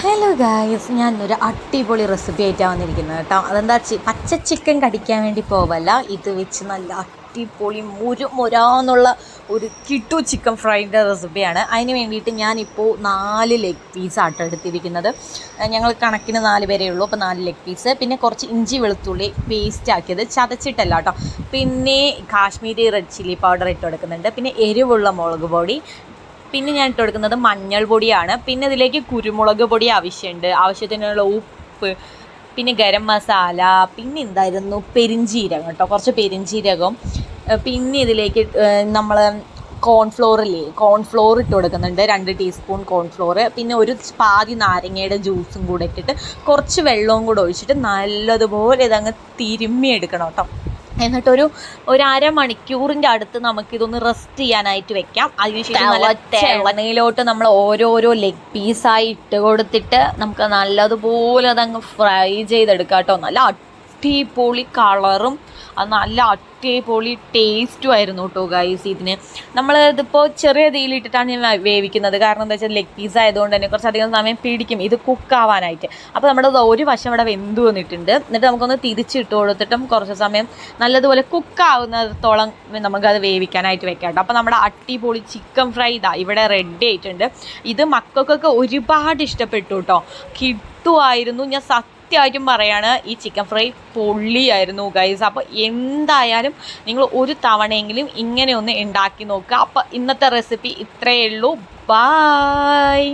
Hello guys ഞാൻ ഒരു അടിപൊളി റെസിപ്പി ആയിട്ടാണ് വന്നിരിക്കുന്നത് കേട്ടോ. അതെന്താ പച്ച ചിക്കൻ കടിക്കാൻ വേണ്ടി പോവല്ല. ഇത് വെച്ച് നല്ല അടിപൊളി മുരു മുരാന്നുള്ള ഒരു കിട്ടു ചിക്കൻ ഫ്രൈന്റെ റെസിപ്പിയാണ് അതിന് വേണ്ടിയിട്ട് ഞാനിപ്പോൾ നാല് ലെഗ് പീസ് ആട്ടോ എടുത്തിരിക്കുന്നത്. ഞങ്ങൾ കണക്കിന് നാല് പേരേ ഉള്ളൂ. അപ്പോൾ നാല് ലെഗ് പീസ് പിന്നെ കുറച്ച് ഇഞ്ചി വെളുത്തുള്ളി പേസ്റ്റ് ആക്കിയത് ചതച്ചിട്ടല്ല കേട്ടോ. പിന്നെ കാശ്മീരി റെഡ് ചില്ലി പൗഡർ ഇട്ട് കൊടുക്കുന്നുണ്ട്. പിന്നെ എരിവുള്ള മുളക് പൊടി പിന്നെ ഞാൻ ഇട്ട് കൊടുക്കുന്നത് മഞ്ഞൾ പൊടിയാണ്. പിന്നെ ഇതിലേക്ക് കുരുമുളക് പൊടി ആവശ്യമുണ്ട്. ആവശ്യത്തിനുള്ള ഉപ്പ് പിന്നെ ഗരം മസാല പിന്നെ എന്തായിരുന്നു? പെരിഞ്ചീരകം കേട്ടോ. കുറച്ച് പെരിഞ്ചീരകം. പിന്നെ ഇതിലേക്ക് നമ്മൾ കോൺഫ്ലോറില്ലേ കോൺഫ്ലോർ ഇട്ട് കൊടുക്കുന്നുണ്ട്. രണ്ട് ടീസ്പൂൺ കോൺഫ്ലോർ പിന്നെ ഒരു പാതി നാരങ്ങയുടെ ജ്യൂസും കൂടെ ഇട്ടിട്ട് കുറച്ച് വെള്ളവും കൂടെ ഒഴിച്ചിട്ട് നല്ലതുപോലെ ഇതങ്ങ് തിരുമ്മി എടുക്കണം കേട്ടോ. എന്നിട്ടൊരു ഒരു അരമണിക്കൂറിന്റെ അടുത്ത് നമുക്കിതൊന്ന് റെസ്റ്റ് ചെയ്യാനായിട്ട് വെക്കാം. അതിനുശേഷം നല്ല എണ്ണയിലോട്ട് നമ്മൾ ഓരോരോ ലെഗ് പീസായി ഇട്ട് കൊടുത്തിട്ട് നമുക്ക് നല്ലതുപോലെ അതങ്ങ് ഫ്രൈ ചെയ്തെടുക്കാം കേട്ടോ. നല്ല അടിപൊളി കളറും അത് നല്ല അടിപൊളി ടേസ്റ്റും ആയിരുന്നു കേട്ടോ ഗൈസ് ഇതിന്. നമ്മൾ ഇതിപ്പോൾ ചെറിയ തീയിലിട്ടിട്ടാണ് ഞാൻ വേവിക്കുന്നത്. കാരണം എന്താ വെച്ചാൽ ലെഗ് പീസ് ആയതുകൊണ്ട് തന്നെ കുറച്ചധികം സമയം പിടിക്കും. ഇത് കുക്കാവാനായിട്ട് അപ്പോൾ നമ്മുടെ ഒരു വശം ഇവിടെ വെന്ത് വന്നിട്ടുണ്ട്. എന്നിട്ട് നമുക്കൊന്ന് തിരിച്ചിട്ട് കൊടുത്തിട്ടും കുറച്ച് സമയം നല്ലതുപോലെ കുക്കാവുന്നിടത്തോളം നമുക്കത് വേവിക്കാനായിട്ട് വെക്കാം കേട്ടോ. അപ്പോൾ നമ്മുടെ അടിപൊളി ചിക്കൻ ഫ്രൈ ഇതാ ഇവിടെ റെഡി ആയിട്ടുണ്ട്. ഇത് മക്കൾക്കൊക്കെ ഒരുപാട് ഇഷ്ടപ്പെട്ടു കേട്ടോ കിട്ടുമായിരുന്നു ഞാൻ സത്യമായിട്ടും പറയാണ് ഈ ചിക്കൻ ഫ്രൈ പൊള്ളിയായിരുന്നു ഗൈസ് അപ്പോൾ എന്തായാലും നിങ്ങൾ ഒരു തവണയെങ്കിലും ഇങ്ങനെ ഒന്ന് ഉണ്ടാക്കി നോക്കുക. അപ്പോൾ ഇന്നത്തെ റെസിപ്പി ഇത്രയേ ഉള്ളൂ. ബായ്